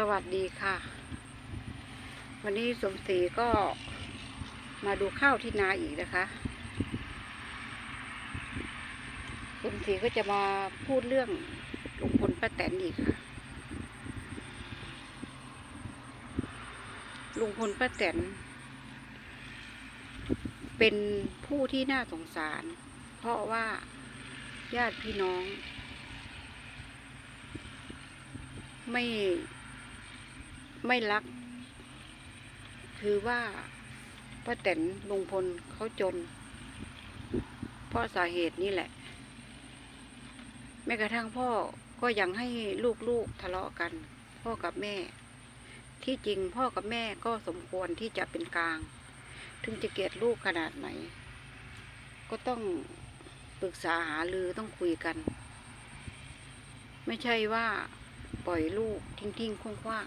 สวัสดีค่ะ วันนี้สมศรีก็มาดูข้าวที่นาอีกนะคะ สมศรีก็จะมาพูดเรื่องลุงพลป้าแตนอีกค่ะ ลุงพลป้าแตน เป็นผู้ที่น่าสงสาร เพราะว่าญาติพี่น้อง ไม่ ไม่รัก คือว่าป้าแตนลุงพลเขาจน เพราะสาเหตุนี่แหละ แม้กระทั่งพ่อก็ยังให้ลูกๆทะเลาะกัน พ่อกับแม่ ที่จริงพ่อกับแม่ก็สมควรที่จะเป็นกลาง ถึงจะเกลียดลูกขนาดไหน ก็ต้องปรึกษาหารือต้องคุยกัน ไม่ใช่ว่าปล่อยลูกทิ้งทิ้งคว้างคว้าง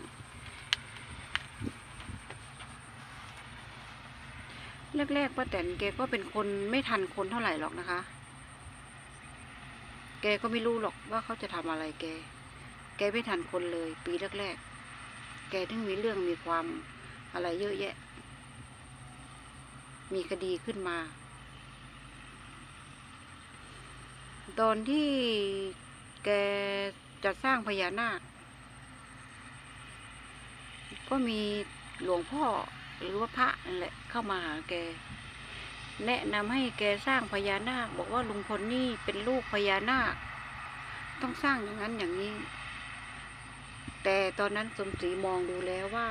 แรกๆป้าแตนแกก็เป็นคนไม่ทันคนเท่าไหร่หรอกนะคะ แกก็ไม่รู้หรอกว่าเขาจะทำอะไรแก แกไม่ทันคนเลย ปีแรกๆ แกถึงมีเรื่องมีความอะไรเยอะแยะ มีคดีขึ้นมา ตอนที่แกจะสร้างพญานาค ก็มีหลวงพ่อ หรือว่าพระนั่นแหละเข้ามาหาแก แนะนำให้แกสร้างพญานาค บอกว่าลุงพลนี่เป็นลูกพญานาค ต้องสร้างอย่างนั้นอย่างนี้ แต่ตอนนั้นสมศรีมองดูแล้วว่า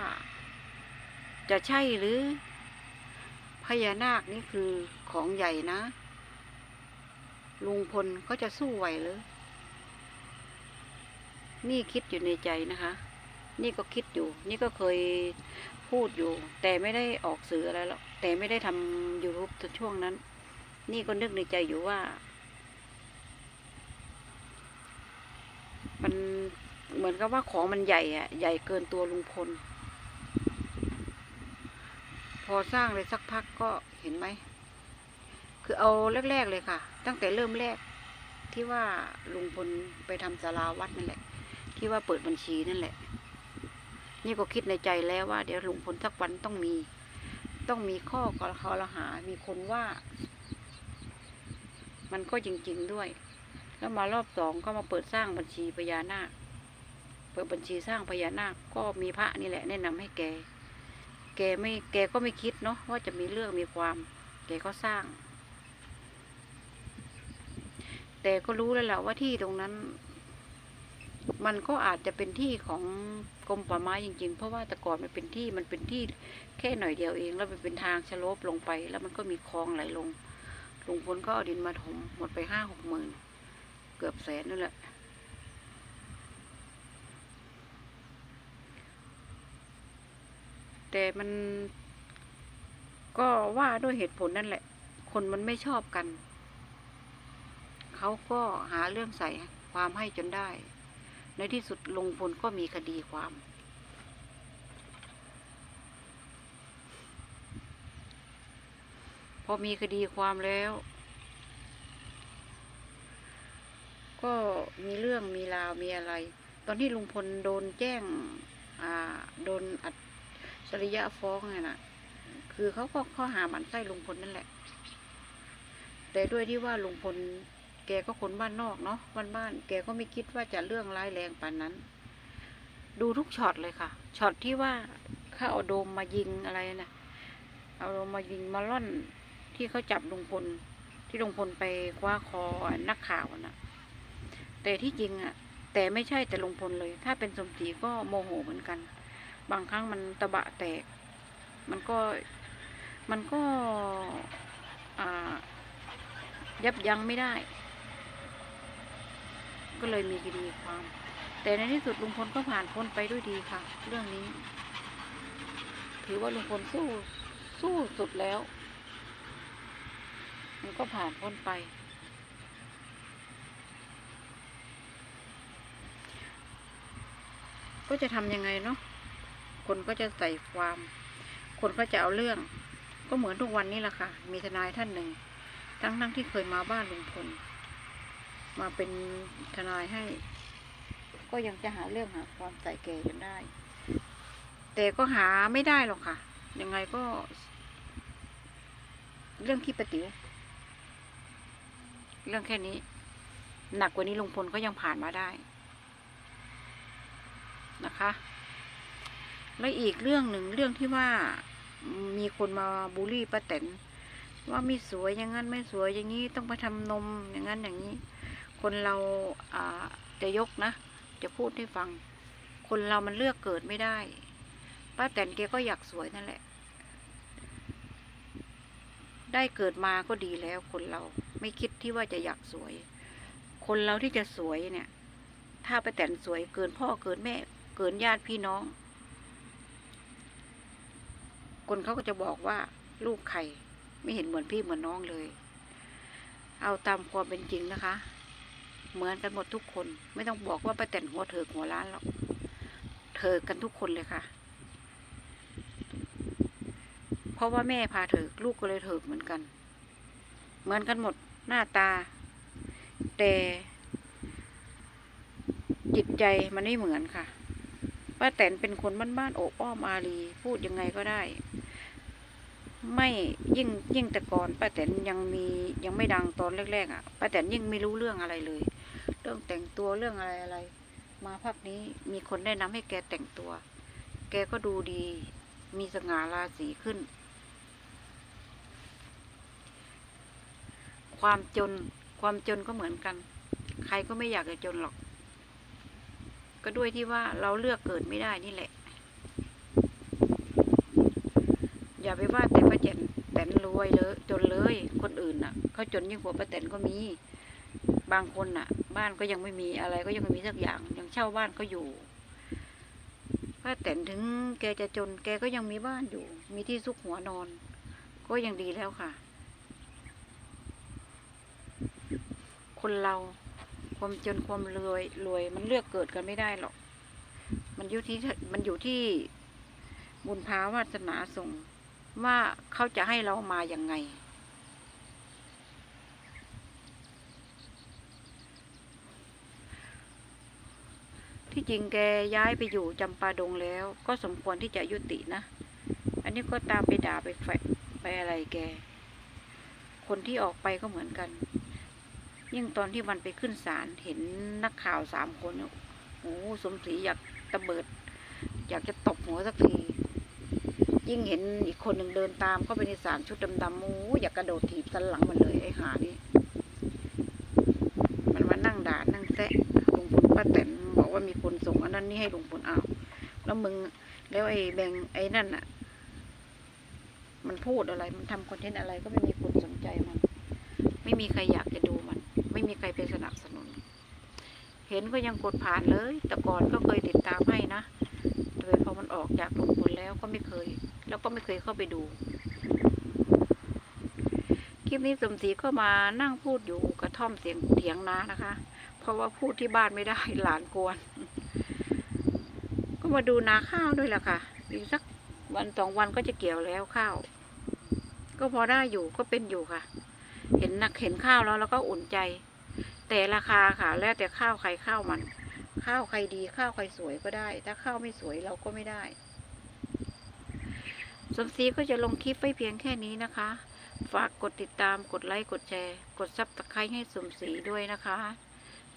จะใช่หรือพญานาคนี่คือของใหญ่นะ ลุงพลก็จะสู้ไหวหรือนี่คิดอยู่ในใจนะคะ นี่ก็คิดอยู่ นี่ก็เคยพูดอยู่ แต่ไม่ได้ออกสื่ออะไรหรอกแต่ไม่ได้ทำยูทูบช่วงนั้น นี่ก็นึกในใจอยู่ว่า มันเหมือนกับว่าของมันใหญ่อะใหญ่เกินตัวลุงพล พอสร้างเลยสักพักก็เห็นไหม คือเอาแรกๆเลยค่ะ ตั้งแต่เริ่มแรกที่ว่าลุงพลไปทำสาราวัดนั่นแหละ ที่ว่าเปิดบัญชีนั่นแหละ นี่ก็คิดในใจแล้วว่า เดี๋ยวลุงพลสักวันต้องมี ต้องมีข้อกรคอรหา มีคนว่า มันก็จริง ๆด้วย แล้วมารอบสองก็มาเปิดสร้างบัญชีพญานาค เปิดบัญชีสร้างพญานาค ก็มีพระนี่แหละแนะนำให้แก แกไม่แกก็ไม่คิดเนาะว่าจะมีเรื่องมีความ แกก็สร้าง แต่ก็รู้แล้วแหละว่าที่ตรงนั้น มันก็อาจจะเป็นที่ของกรมป่าไม้จริง ๆ เพราะว่าแต่ก่อนมันเป็นที่มันเป็นที่แค่หน่อยเดียวเอง แล้วมันเป็นทางชะลบลงไป แล้วมันก็มีคลองไหลลงลุงพลก็เอาดินมาถมหมดไปห้าหกหมื่นเกือบแสนนั่นแหละแต่มันก็ว่าด้วยเหตุผลนั่นแหละ คนมันไม่ชอบกัน เขาก็หาเรื่องใส่ความให้จนได้ ในที่สุดลุงพลก็มีคดีความ พอมีคดีความแล้ว ก็มีเรื่องมีราวมีอะไร ตอนที่ลุงพลโดนแจ้งอ่าโดนอัดสริยะฟ้องไงน่ะ คือเขาก็ข้อหาหมันไส้ลุงพลนั่นแหละ แต่ด้วยที่ว่าลุงพล แกก็คนบ้านนอกเนาะบ้านบ้านแกก็ไม่คิดว่าจะเรื่องร้ายแรงปานนั้น ดูทุกช็อตเลยค่ะช็อตที่ว่าเขาเอาโดมมายิงอะไรนะเอาโดมมายิงมาล่อนที่เขาจับลุงพลที่ลุงพลไปคว้าคอนักข่าวน่ะแต่ที่จริงอะ แต่ไม่ใช่แต่ลุงพลเลย ถ้าเป็นสมศรีก็โมโหเหมือนกัน บางครั้งมันตะบะแตก มันก็มันก็อ่ายับยั้งไม่ได้ ก็เลยมีคดีความ แต่ในที่สุดลุงพลก็ผ่านพ้นไปด้วยดีค่ะ เรื่องนี้ ถือว่าลุงพลสู้สู้สุดแล้ว มันก็ผ่านพ้นไป ก็จะทำยังไงเนาะคนก็จะใส่ความ คนก็จะเอาเรื่อง ก็เหมือนทุกวันนี้แหละค่ะ มีทนายท่านหนึ่ง ทั้งทั้งที่เคยมาบ้านลุงพล มาเป็นทนายให้ ก็ยังจะหาเรื่องหาความใส่แก่จนได้ แต่ก็หาไม่ได้หรอกค่ะ ยังไงก็ เรื่องที่ปะติ๋วเรื่องแค่นี้ หนักกว่านี้ลุงพลก็ยังผ่านมาได้ นะคะ แล้วอีกเรื่องหนึ่งเรื่องที่ว่ามีคนมาบูลลี่ป้าแตนว่าไม่สวยอย่างนั้นไม่สวยอย่างนี้ต้องไปทำนมอย่างนั้นอย่างนี้ คนเราอาจะยกนะ จะพูดให้ฟัง คนเรามันเลือกเกิดไม่ได้ ป้าแตนแกก็อยากสวยนั่นแหละ ได้เกิดมาก็ดีแล้ว คนเราไม่คิดที่ว่าจะอยากสวย คนเราที่จะสวยเนี่ย ถ้าป้าแตนสวยเกินพ่อเกินแม่ เกินญาติพี่น้อง คนเขาก็จะบอกว่าลูกใครไม่เห็นเหมือนพี่เหมือนน้องเลย เอาตามความเป็นจริงนะคะ เหมือนกันหมดทุกคน ไม่ต้องบอกว่าป้าแตนหัวเถิกหัวล้านหรอกเถิกกันทุกคนเลยค่ะ เพราะว่าแม่พาเถิกลูกก็เลยเถิกเหมือนกัน เหมือนกันหมดหน้าตา แต่จิตใจมันไม่เหมือนค่ะป้าแตนเป็นคนบ้านๆโอบอ้อมอารีพูดยังไงก็ได้ ไม่ยิ่งยิ่งแต่ก่อนป้าแตนยังมียังไม่ดังตอนแรกๆอะป้าแตนยิ่งไม่รู้เรื่องอะไรเลย รื่องแต่งตัวเรื่องอะไรอะไร มาพักนี้มีคนแนะนำให้แกแต่งตัว แกก็ดูดี มีสง่าราศีขึ้น ความจนความจนก็เหมือนกัน ใครก็ไม่อยากจะจนหรอก ก็ด้วยที่ว่าเราเลือกเกิดไม่ได้นี่แหละ อย่าไปว่าแต่ป้าแตนแตนรวยเลยจนเลย คนอื่นน่ะเขาจนยิ่งกว่าป้าแตนก็มี บางคนน่ะ บ้านก็ยังไม่มีอะไรก็ยังไม่มีสักอย่าง ยังเช่าบ้านก็อยู่ป้าแตนถึงแกจะจน แกก็ยังมีบ้านอยู่ มีที่ซุกหัวนอน ก็ยังดีแล้วค่ะ คนเราความจนความรวยรวยมันเลือกเกิดกันไม่ได้หรอก มันอยู่ที่มันอยู่ที่บุญพาวาสนาส่งว่าเขาจะให้เรามาอย่างไง ที่จริงแกย้ายไปอยู่จำปาดงแล้ว ก็สมควรที่จะยุตินะ อันนี้ก็ตามไปด่าไปแฝะไปอะไรแก คนที่ออกไปก็เหมือนกัน ยิ่งตอนที่วันไปขึ้นศาลเห็นนักข่าวสามคนโอ้โหสมศรีอยากตะเบิด อยากจะตบหัวสักที ยิ่งเห็นอีกคนหนึ่งเดินตามเข้าไปในศาลชุดดำๆโอ้โหอยากกระโดดถีบสันหลังมันเลยไอ้หานี่มานั่งด่านั่งแซะลุงพลป้าแตนบอกว่ามีคน ส่งอันนั้นนี่ให้ลุงพลอ้าวแล้วมึงแล้วไอ้แบงไอ้นั่นอะ มันพูดอะไร มันทำคอนเทนต์อะไรก็ไม่มีคนสนใจมัน ไม่มีใครอยากจะดูมัน ไม่มีใครไปสนับสนุน เห็นก็ยังกดผ่านเลย แต่ก่อนก็เคยติดตามให้นะโดยพอมันออกจากลุงพลแล้วก็ไม่เคย แล้วก็ไม่เคยเข้าไปดูคลิปนี้สมศรีก็มานั่งพูดอยู่กระท่อมเสียงเถียงนานะคะ เพราะว่าพูดที่บ้านไม่ได้หลานกวน ก็มาดูนาข้าวด้วยล่ะค่ะอีกสักวันสองวันก็จะเกี่ยวแล้วข้าว ก็พอได้อยู่ก็เป็นอยู่ค่ะ เห็นนักเห็นข้าวแล้วแล้วก็อุ่นใจ แต่ราคาค่ะ แล้วแต่ข้าวใครข้าวมัน ข้าวใครดีข้าวใครสวยก็ได้ ถ้าข้าวไม่สวยเราก็ไม่ได้สมศรีก็จะลงคลิปไว้เพียงแค่นี้นะคะ ฝากกดติดตามกดไลค์กดแชร์ กดซับสไครต์ให้สมศรีด้วยนะคะ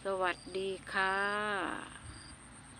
สวัสดีค่ะ